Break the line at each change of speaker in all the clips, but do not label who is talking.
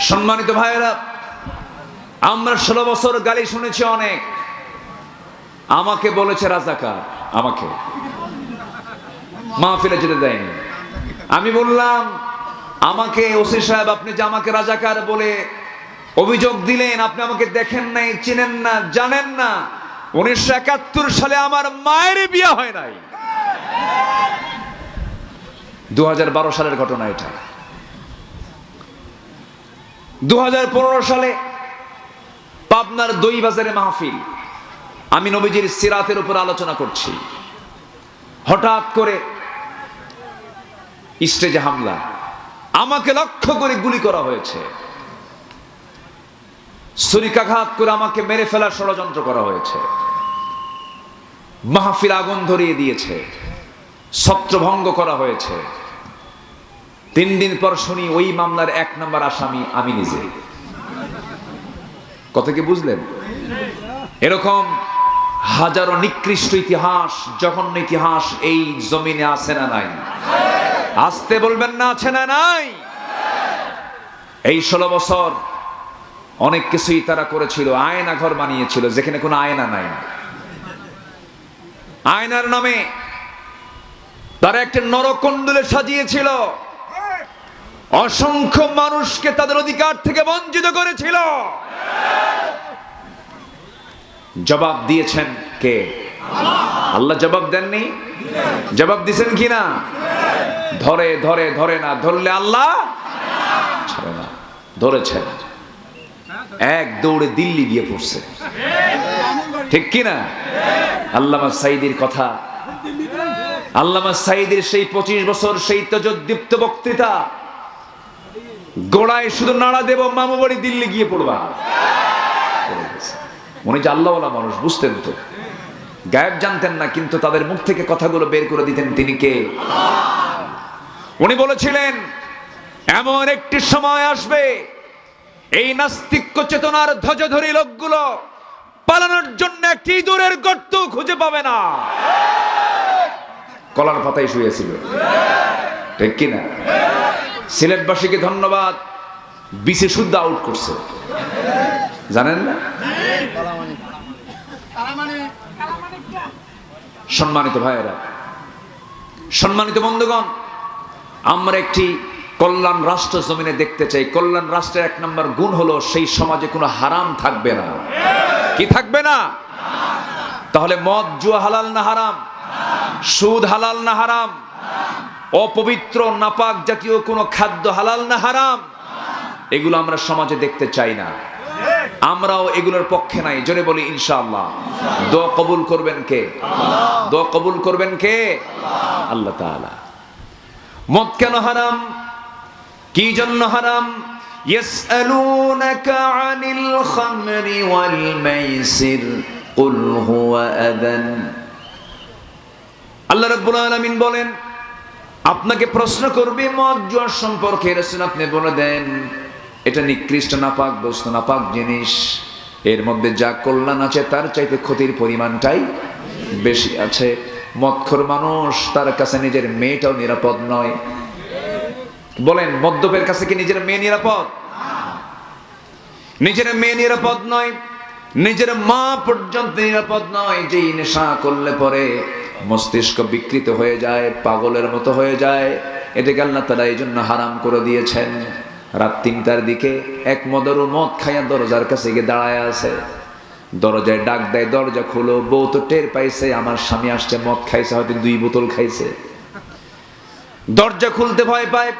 সম্মানিত ভাইয়েরা, আমরা ষোলো বছর গালি শুনেছি অনেক। আমাকে বলেছে রাজাকার, আমাকে। মাহফিলে যেতে দেয়নি। আমি বললাম, আমাকে ওসি সাহেব, আপনি যে আমাকে রাজাকার বলে অভিযোগ দিলেন, আপনি আমাকে দেখেন নাই, চিনেন না, জানেন না। উনিশশো একাত্তর সালে আমার মায়ের বিয়ে হয় নাই। দু হাজার বারো সালের ঘটনা এটা। দু হাজার পনেরো সালে পাবনার দই বাজারে মাহফিল। আমি নবীজির সিরাতের উপর আলোচনা করছি। হঠাৎ করে স্টেজে হামলা। আমাকে লক্ষ্য করে গুলি করা হয়েছে। ছুরিকাঘাত করে আমাকে মেরে ফেলার ষড়যন্ত্র করা হয়েছে। মাহফিল আগুন ধরিয়ে দিয়েছে। ছত্রভঙ্গ করা হয়েছে। তিন দিন পর শুনি ওই মামলার এক নম্বর আসামি আমি নিজে। কথা কি বুঝলেন? এরকম হাজারো নিকৃষ্ট ইতিহাস, জঘন্য ইতিহাস এই জমিনে আছে না নাই? আসতে বলবেন না, আছে না নাই? এই ষোলো বছর অনেক কিছুই তারা করেছিল, আয়না ঘর বানিয়েছিল, যেখানে কোনো আয়না নাই। আয়নার নামে তারা একটা নরকণ্ডলে সাজিয়েছিল। অসংখ্য মানুষকে তাদের অধিকার থেকে বঞ্চিত করেছিল। জবাব দিয়েছেন কে? আল্লাহ জবাব দেননি? জবাব দিছেন কি না? ধরে ধরে ধরে না, ধরলে আল্লাহ ধরেছেন। এক দৌড়ে দিল্লি গিয়ে পড়ছে। ঠিক কি না? আল্লামা সাইদির কথা। আল্লামা সাইদির সেই পঁচিশ বছর সেই তেজদীপ্ত বক্তৃতা গোড়ায় শুধু নাড়া দেব, মামু বাড়ি দিল্লি গিয়ে পড়বা। উনি যে আল্লাহওয়ালা মানুষ, বুঝতেন তো। গায়েব জানতেন না, কিন্তু তাদের মুখ থেকে কথাগুলো বের করে দিতেন তিনি কে? উনি বলেছিলেন, এমন একটি সময় আসবে, এই নাস্তিক্য চেতনার ধ্বজধরী লোকগুলো পালানোর জন্য একটি দূরের গর্ত খুঁজে পাবে না। কলার পাতায় শুয়েছিল। ঠিক কিনা? সিলেটবাসীকে ধন্যবাদ। বিসি শুদ্ধ আউট করছে। জানেন না? সম্মানিত ভাইয়েরা, সম্মানিত বন্ধুগণ, আমরা একটি কল্যাণ রাষ্ট্র জমিনে দেখতে চাই। কল্যাণ রাষ্ট্রের এক নম্বর গুণ হলো সেই সমাজে কোনো হারাম থাকবে না। কি থাকবে না? তাহলে মদ, জুয়া হালাল না হারাম? সুদ হালাল না হারাম? অপবিত্র, নাপাক জাতীয় কোনো খাদ্য হালাল না হারাম? এগুলো আমরা সমাজে দেখতে চাই না। আমরাও এগুলোর পক্ষে নাই। জোরে বলি, ইনশাআল্লাহ। দোয়া কবুল করবেন কে? দোয়া কবুল করবেন কে? আল্লাহ তাআলা। মদ কেন হারাম? কি জন্য হারাম? ইয়াসআলুনাকা আনিল খামরি ওয়াল মাইসির, কুল হুয়া আদান আল্লাহ রাব্বুল আলামিন বলেন আপনাকে প্রশ্ন করবে মদ জুয়ার সম্পর্কে রাসূল আপনি বলে দেন। এটা নিকৃষ্ট নাপাক বস্তু নাপাক জিনিস। এর মধ্যে যা কল্যাণ আছে, তার চাইতে ক্ষতির পরিমাণটাই বেশি আছে। মদখোর মানুষ, তার কাছে নিজের মেয়েটাও নিরাপদ নয়। বলেন, মদ্যপের কাছে কি নিজের মেয়ে নিরাপদ? নিজের মেয়ে নিরাপদ নয়, নিজের মা পর্যন্ত নিরাপদ নয়। যেই নেশা করলে পরে মস্তিষ্ক বিকৃত হয়ে যায়, পাগলের মতো হয়ে যায়। এটাকে আল্লাহ তারা এই জন্য হারাম করে দিয়েছেন। রাত তিনটার দিকে এক মদরু মদ খাইয়া দরজার কাছে গিয়ে দাঁড়ায় আছে। দরজায় ডাক দেয়, দরজা খুলো, বউ তো টের পাইছে, আমার স্বামী আসছে, মদ খাইছে, হয়তো দুই বোতল খাইছে। দরজা খুলতে ভয় পায়,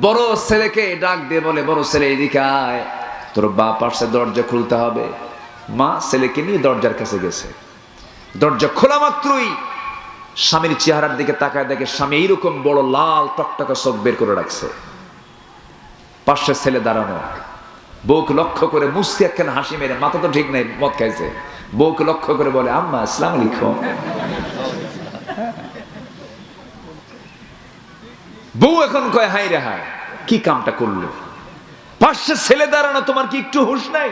বড় ছেলেকে ডাক দিয়ে বলে, বড় ছেলে, এদিকে আয়। তোর বাপ আসছে, দরজা খুলতে হবে। মা ছেলেকে নিয়ে দরজার কাছে গেছে। দরজা খোলা মাত্রই স্বামীর চেহারার দিকে তাকায় দেখে স্বামী এইরকম বড় লাল টকটকা চোখ বের করে রাখছে। পাশে ছেলে দাঁড়ানো। বউকে লক্ষ্য করে মুস্তি একখান হাসি মেরে, মাথা তো ঠিক নাই, মদ খাইছে। বউকে লক্ষ্য করে বলে, আম্মা, আসসালাম আলাইকুম। বউ এখন কয় হাই রে হায়, কি কামটা করল? পাশে ছেলে দাঁড়ানো, তোমার কি একটু হুশ নাই?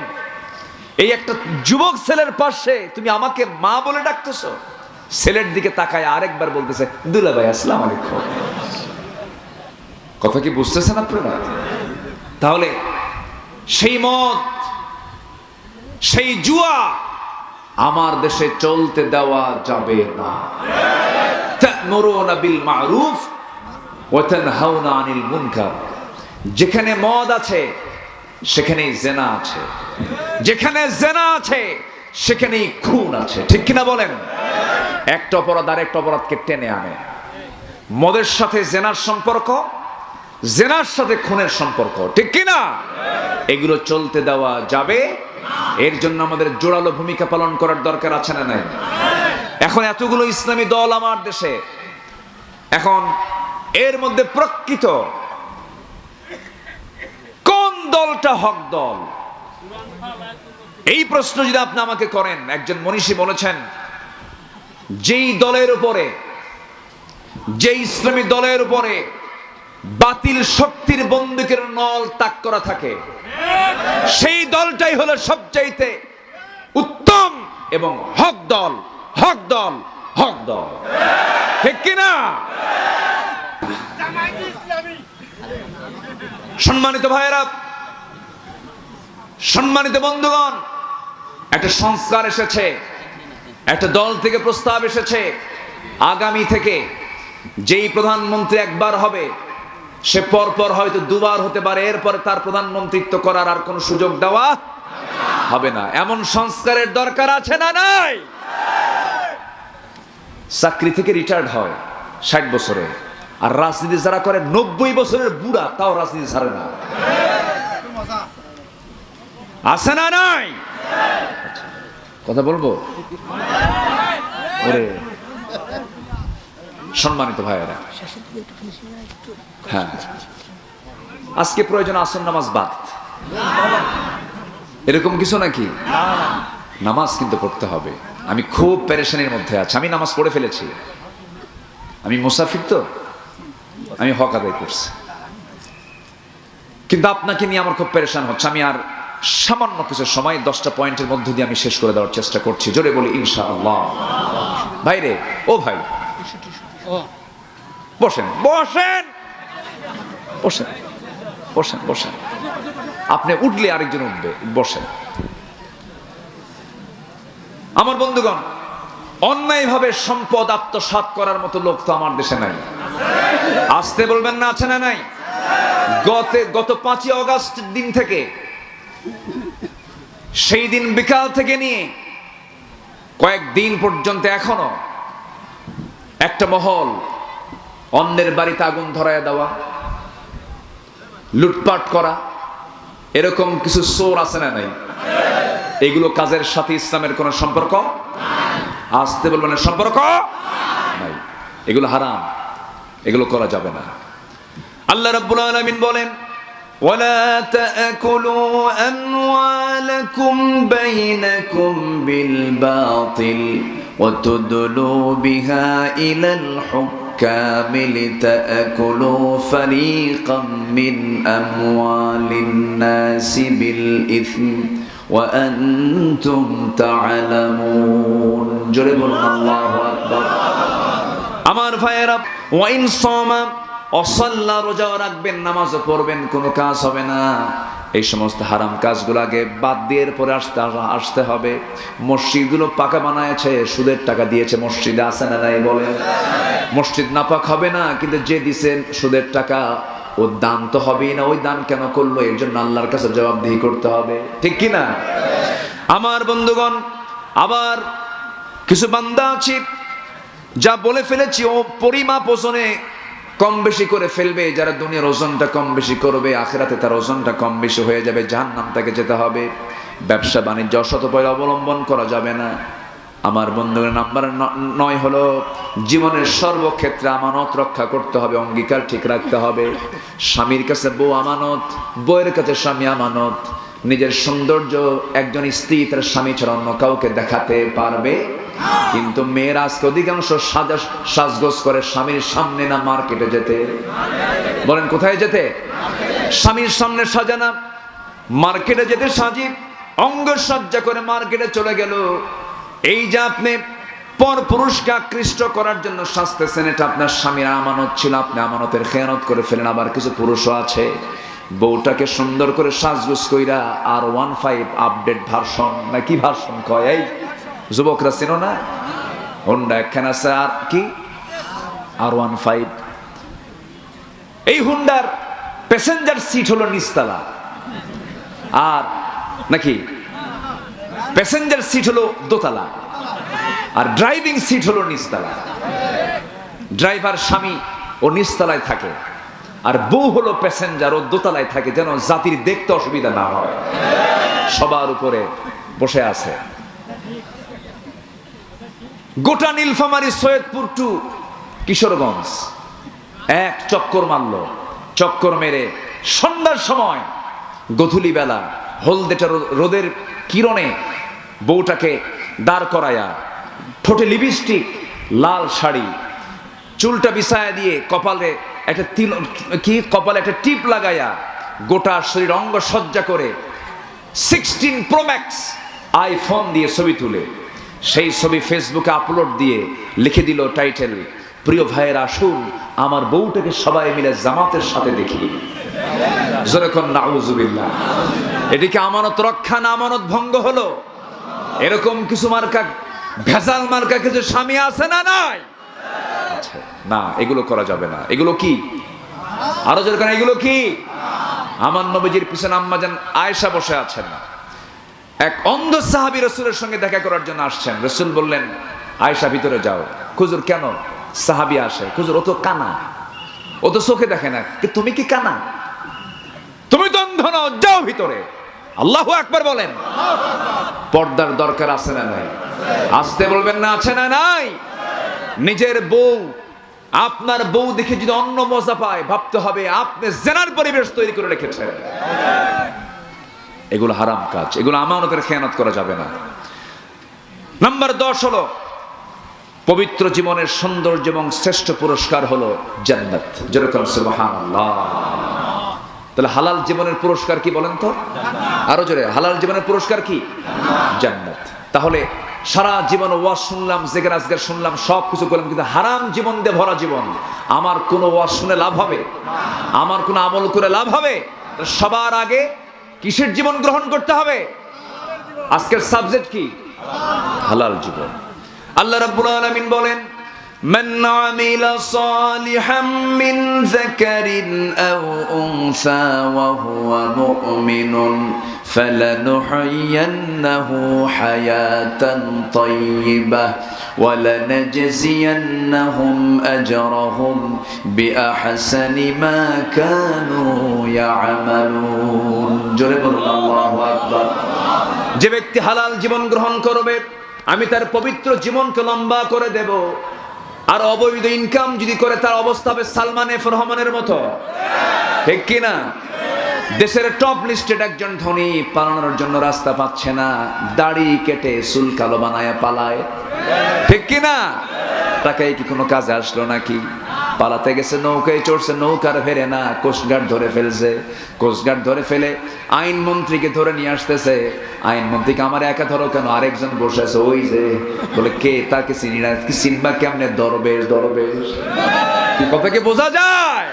এই একটা যুবক ছেলের পাশে তুমি আমাকে মা বলে ডাকতেছো। ছেলের দিকে তাকায় আরেকবার বলতেছে, দুলা ভাই, আসসালাম আলাইকুম। কথা কি বুঝতেছেন আপনারা? তাহলে সেই মত সেই জুয়া আমার দেশে চলতে দেওয়া যাবে না। বিল মা'রুফ ওয়া তানহাউনা আনিল মুনকার। যেখানে মদ আছে, সেখানেই জেনা আছে। যেখানে জেনা আছে সেখানেই খুন আছে। ঠিক কিনা বলেন? একটা অপরাধ আর একটা অপরাধকে টেনে আনে। মদের সাথে জেনার সম্পর্ক, জেনার সাথে খুনের সম্পর্ক। ঠিক কিনা? এগুলো চলতে দেওয়া যাবে। এর জন্য আমাদের জোরালো ভূমিকা পালন করার দরকার আছে না নাই? এখন এতগুলো ইসলামী দল আমার দেশে, এখন এর মধ্যে প্রকৃত কোন দলটা হক দল? এই প্রশ্ন যদি আপনি আমাকে করেন, একজন মনীষী বলেছেন, যেই দলের উপরে যে ইসলামী দলের উপরে বাতিল শক্তির বন্দুকের নল তাক করা থাকে, সেই দলটাই হলো সবচাইতে উত্তম এবং হক দল হক দল হক দল। ঠিক কিনা? সম্মানিত ভাইয়েরা, সম্মানিত বন্ধুগণ একটা সংস্কার এসেছে, একটা দল থেকে প্রস্তাব এসেছে, আগামী থেকে যেই প্রধানমন্ত্রী একবার হবে, সে পরপর হয়তো দুবার হতে পারে, এরপরে তার প্রধানমন্ত্রিত্ব করার আর কোনো সুযোগ দেওয়া হবে না। এমন সংস্কারের দরকার আছে না নাই? চাকরি থেকে রিটায়ার্ড হয়, ষাট বছরে। আর রাজনীতি যারা করে, নব্বই বছরের বুড়া, তাও রাজনীতি ছাড়ে না। আছে না নাই? কথা বলব? ওরে। সম্মানিত ভাইয়েরা। হ্যাঁ। আজকে প্রয়োজন আসন নামাজ বাদ। এরকম কিছু নাকি? নামাজ কিন্তু পড়তে হবে। আমি খুব পেরেশানির মধ্যে আছি। আমি নামাজ পড়ে ফেলেছি। আমি মুসাফির তো? আমি হক আদায় করছি। কিন্তু আপনাকে নিয়ে আমার খুব পেরেশান হচ্ছে। আমি আর সামান্য কিছু সময়, দশটা পয়েন্টের মধ্য দিয়ে আমি শেষ করে দেওয়ার চেষ্টা করছি। জোরে বলি ইনশা আল্লাহ ভাই রে ও ভাই। বসেন বসেন। বসেন বসেন বসেন। আপনি উঠলে আরেকজন উঠবে, বসেন। আমার বন্ধুগণ, অন্যায়ভাবে সম্পদ আত্মসাৎ করার মতো লোক তো আমার দেশে নাই। আসতে বলবেন না, আছে না নাই? গত গত পাঁচই অগাস্ট দিন থেকে সেই দিন বিকাল থেকে নিয়ে কয়েকদিন পর্যন্ত এখনও একটা মহল অন্যের বাড়িতে আগুন ধরায় দেওয়া, লুটপাট করা, এরকম কিছু সোর আছে না নাই? এগুলো কাজের সাথে ইসলামের কোনো সম্পর্ক? আসতে বলবেন, সম্পর্ক? নাই। এগুলো হারাম। এগুলো করা যাবে না। আল্লাহ রাব্বুল আলামিন বলেন
ولا تأكلوا أموالكم بينكم بالباطل وتدلوا بها إلى الحكام لتأكلوا فريقا من أموال الناس بالإثم وأنتم تعلمون جرب الله أكبر
أمر فيرب وإن صام অসল্লা রোজাও রাখবেন, নামাজও পড়বেন, কোনো কাজ হবে না। এই সমস্ত হারাম কাজগুলো আগে বাদ দিয়ে পরে আসতে আসতে হবে। মসজিদগুলো পাকা বানায়ছে, সুদের টাকা দিয়েছে, মসজিদে আছে না নাই বলেন? মসজিদ নাপাক হবে না, কিন্তু যে দিছেন সুদের টাকা ও দান তো হবেই না। ওই দান কেন করল? এর জন্য আল্লাহর কাছে জবাবদিহি করতে হবে। ঠিক কি না? আমার বন্ধুগণ, আবার কিছু বান্দা আছে, যা বলে ফেলেছি, ও পরিমাপ ওজনে কম বেশি করে ফেলবে, যারা দুনিয়ার ওজনটা কম বেশি করবে, আখেরাতে তার ওজনটা কম বেশি হয়ে যাবে যার নাম তাকে যেতে হবে। ব্যবসা বাণিজ্য অসত পয়লা অবলম্বন করা যাবে না। আমার বন্ধুদের নাম্বার নয় হলো, জীবনের সর্বক্ষেত্রে আমানত রক্ষা করতে হবে, অঙ্গীকার ঠিক রাখতে হবে। স্বামীর কাছে বউ আমানত, বউয়ের কাছে স্বামী আমানত। নিজের সৌন্দর্য একজন স্ত্রী তার স্বামী ছাড়া অন্য কাউকে দেখাতে পারবে। কিন্তু মেয়েরা আজকে অধিকাংশ সাজা সাজগোজ করে স্বামীর সামনে না মার্কেটে যেতে। বলেন, কোথায় যেতে? স্বামীর সামনে সাজানা মার্কেটে যেতে সাজি, অঙ্গসজ্জা করে মার্কেটে চলে গেল। এই যে আপনি পর পুরুষকে আকৃষ্ট করার জন্য শাস্তেছেন এটা আপনার স্বামীর আমানত ছিল, আপনি আমানতের খেয়ানত করে ফেলেন, আবার কিছু পুরুষও আছে। বউটাকে সুন্দর করে সাজগুজ কইরা আর ওয়ান ফাইভ আপডেট ভার্সন না কি ভার্সন কয়, এই যুবকরা চেনো না হোন্ডা একখানা আছে আর কি আর ওয়ান ফাইভ এই হুন্ডার প্যাসেঞ্জার সিট হলো নিস্তালা। আর নাকি? প্যাসেঞ্জার সিট হলো দোতলা। আর ড্রাইভিং সিট হলো নিচতলা ড্রাইভার স্বামী ও নিচতলায় থাকে। আর বউ হলো প্যাসেঞ্জার ও দোতলায় থাকে যেন জাতির দেখতে অসুবিধা না হয়। সবার উপরে বসে আছে। গোটা নীলফামারি সৈয়দপুর টু কিশোরগঞ্জ। এক চক্কর মারল, চক্কর মেরে সন্ধ্যার সময় গধুলি বেলা হলদেটা রোদের কিরণে বউটাকে দাঁড় করায়া ঠোঁটে লিপস্টিক, লাল শাড়ি, চুলটা বিছায়া দিয়ে কপালে একটা তিল কি, কপালে একটা টিপ লাগায়া গোটা শরীর অঙ্গ সজ্জা করে সিক্সটিন প্রোম্যাক্স আইফোন দিয়ে ছবি তুলে। সেই ছবি ফেসবুকে আপলোড দিয়ে লিখে দিল টাইটেল প্রিয় ভাইয়ের আসুন আমার বউটাকে সবাই মিলে জামাতের সাথে দেখি যেরকম এটিকে আমানত রক্ষা না আমানত ভঙ্গ হলো? এরকম কিছু মার্কা ভেজাল মার্কা কিছু স্বামী আছে না নাই? আচ্ছা, না এগুলো করা যাবে না। এগুলো কি? আরও যেরকম এগুলো কি? আমার নবীজির পিছনে আম্মাজান আয়েশা বসে আছেন। না এক অন্ধ সাহাবী রসুলের সঙ্গে দেখা করার জন্য আসছেন। রসুল বললেন, আয়েশা, ভিতরে যাও। খুজুর কেন সাহাবি আসে? খুজুর, ও তো কানা। ও তো চোখে দেখে না। তুমি কি কানা? তুমি তো অন্ধ নও যাও ভিতরে। আল্লাহু একবার বলেন। পর্দার দরকার আছে না নাই? আসতে বলবেন না, আছে না নাই? নিজের বউ, আপনার বউ দেখে যদি অন্য মজা পায়, ভাবতে হবে আপনি জেনার পরিবেশ তৈরি করে রেখেছেন। এগুলো হারাম কাজ, এগুলো আমানতের খেয়ানত করা যাবে না। নাম্বার দশ হলো, পবিত্র জীবনের সৌন্দর্য এবং শ্রেষ্ঠ পুরস্কার হলো জান্নাত। যেরকম তাহলে হালাল জীবনের পুরস্কার কি বলেন তো? আরও জোরে, হালাল জীবনের পুরস্কার কি? জান্নাত। তাহলে সারা জীবন ওয়াজ শুনলাম জেগের আজকের শুনলাম, সব কিছু করলাম, কিন্তু হারাম জীবন দিয়ে ভরা জীবন, আমার কোনো ওয়াজ শুনে লাভ হবে? আমার কোনো আমল করে লাভ হবে? সবার আগে কিসের জীবন গ্রহণ করতে হবে? আজকের সাবজেক্ট কি? হালাল জীবন। আল্লাহ রাব্বুল আলামিন বলেন
من عمل صالحا من ذكر أو أنثى وهو مؤمن فلنحيينه حياة طيبة ولنجزينهم أجرهم بأحسن ما كانوا يعملون جرب الله أكبر
যে ব্যক্তি হালাল জীবন গ্রহণ করবে আমি তার পবিত্র জীবনকে লম্বা করে দেব আর অবৈধ ইনকাম যদি করে তার অবস্থা হবে সালমান এফ রহমানের মতো। ঠিক কিনা? দেশের টপ লিস্টেড একজন ধনী পালানোর জন্য রাস্তা পাচ্ছে না, দাড়ি কেটে চুল কালো বানায় পালায়। ঠিক কিনা? তাকে কি কোনো কাজে আসলো নাকি? পালাতে গেছে নৌকায়, চড়ছে নৌকার ফেরে না কোস্টগার্ড ধরে ফেলছে। কোস্টগার্ড ধরে ফেলে, আইন মন্ত্রীকে ধরে নিয়ে আসতেছে। আইন মন্ত্রীকে আমার একা ধরো কেন? আরেকজন বসে আছে, ওই যে বলে, কে? তাকে চিনি না? কি চিনবা কেমনে দরবেশ দরবেশ। কি কথা কি বোঝা যায়?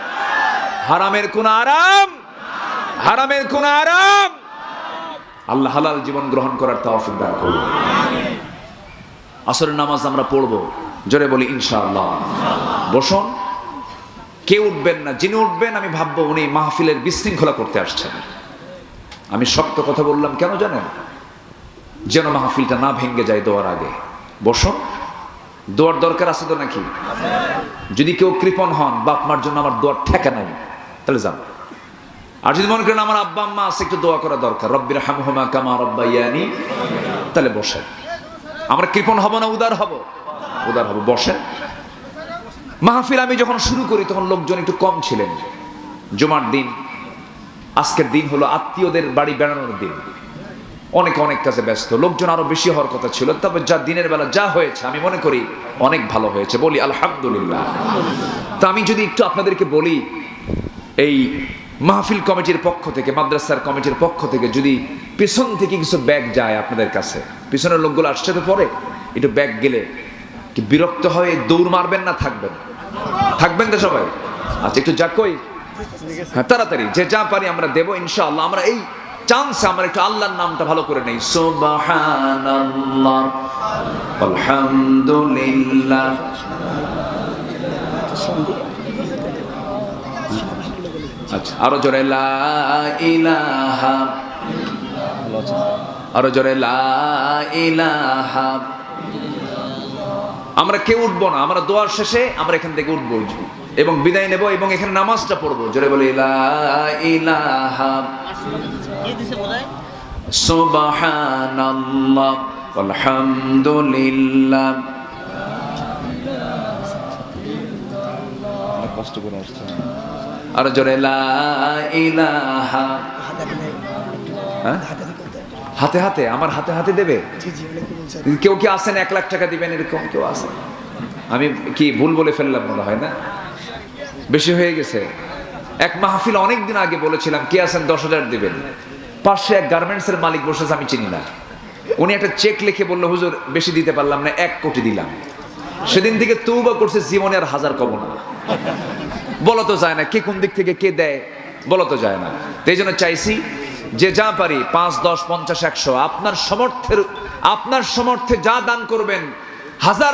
হারামের কোন আরাম? হারামের কোন আরাম? আল্লাহ হালাল জীবন গ্রহণ করার তৌফিক দান করুন। আসরের নামাজ আমরা পড়ব। জোরে বলি, ইনশাআল্লাহ। বসুন। কে উঠবেন না? যিনি উঠবেন, আমি ভাববো উনি মাহফিলের বিশৃঙ্খলা করতে আসছেন। আমি শক্ত কথা বললাম, কেন জানেন? যেন মাহফিলটা না ভেঙ্গে যায় দোয়ার আগে। বসুন। দোয়ার দরকার আছে তো নাকি? যদি কেউ কৃপণ হন, বাপ মার জন্য আমার দোয়ার ঠেকা নাই, তাহলে যান। আর যদি মনে করেন আমার আব্বা, আম্মা আছে, একটু দোয়া করা দরকার। রব্বির হামহুমা কামা রব্বা ইয়ানি তাহলে বসেন। আমরা কৃপণ হব না, উদার হব? উদার হব, বসেন। মাহফিল আমি যখন শুরু করি, তখন লোকজন একটু কম ছিলেন। জুমার দিন, আজকের দিন হলো আত্মীয়দের বাড়ি বেড়ানোর দিন। অনেক অনেক কাজে ব্যস্ত, লোকজন আরও বেশি হওয়ার কথা ছিল, তবে যা দিনের বেলা যা হয়েছে, আমি মনে করি অনেক ভালো হয়েছে। বলি, আলহামদুলিল্লাহ। তা আমি যদি একটু আপনাদেরকে বলি, এই মাহফিল কমিটির পক্ষ থেকে, মাদ্রাসার কমিটির পক্ষ থেকে যদি পেছন থেকে কিছু ব্যাগ যায় আপনাদের কাছে, পিছনের লোকগুলো আসছে তো পরে, একটু ব্যাগ গেলে কি বিরক্ত হয়ে দৌড় মারবেন না থাকবেন? থাকবেন তো সবাই? আচ্ছা একটু যাক কই? হ্যাঁ তাড়াতাড়ি, যে যা পারি আমরা দেবো ইনশাআল্লাহ। আমরা এই চান্স আমরা একটু আল্লাহর নামটা ভালো করে নেই। সুবহানাল্লাহ, আলহামদুলিল্লাহ। আচ্ছা আরও জোরে, লা ইলাহা। আরও জোরে, লা ইলাহা। আমরা কেউ উঠবো না? আমরা দোয়ার শেষে আমরা এখান থেকে উঠবো এবং বিদায় নেব এবং এখানে নামাজটা পড়ব। জোরে বলি সুবহানাল্লাহ আলহামদুলিল্লাহ।
কষ্ট করে আসছে।
আর জোরে লা ইলাহা হ্যাঁ? হাতে হাতে আমার হাতে হাতে দেবে? কেউ কি আসেন এক লাখ টাকা দিবেন এরকম? কেউ আসেন আমি কি ভুল বলে ফেললাম মনে হয় না? বেশি হয়ে গেছে। এক মাহফিল অনেক দিন আগে বলেছিলাম কে আছেন দশ হাজার দেবেন। পাশে এক গার্মেন্টস এর মালিক বসেছে আমি চিনি না। উনি একটা চেক লিখে বলল হুজুর বেশি দিতে পারলাম না এক কোটি দিলাম। সেদিন থেকে তৌবা করছে জীবনে আর হাজার কব না। বলো তো যায় না কে কোন দিক থেকে কে দেয় বলো তো যায় না। এই জন্য চাইছি যে যা পারি, পাঁচ, দশ, পঞ্চাশ, একশো, আপনার সমর্থের আপনার সমর্থে যা দান করবেন, হাজার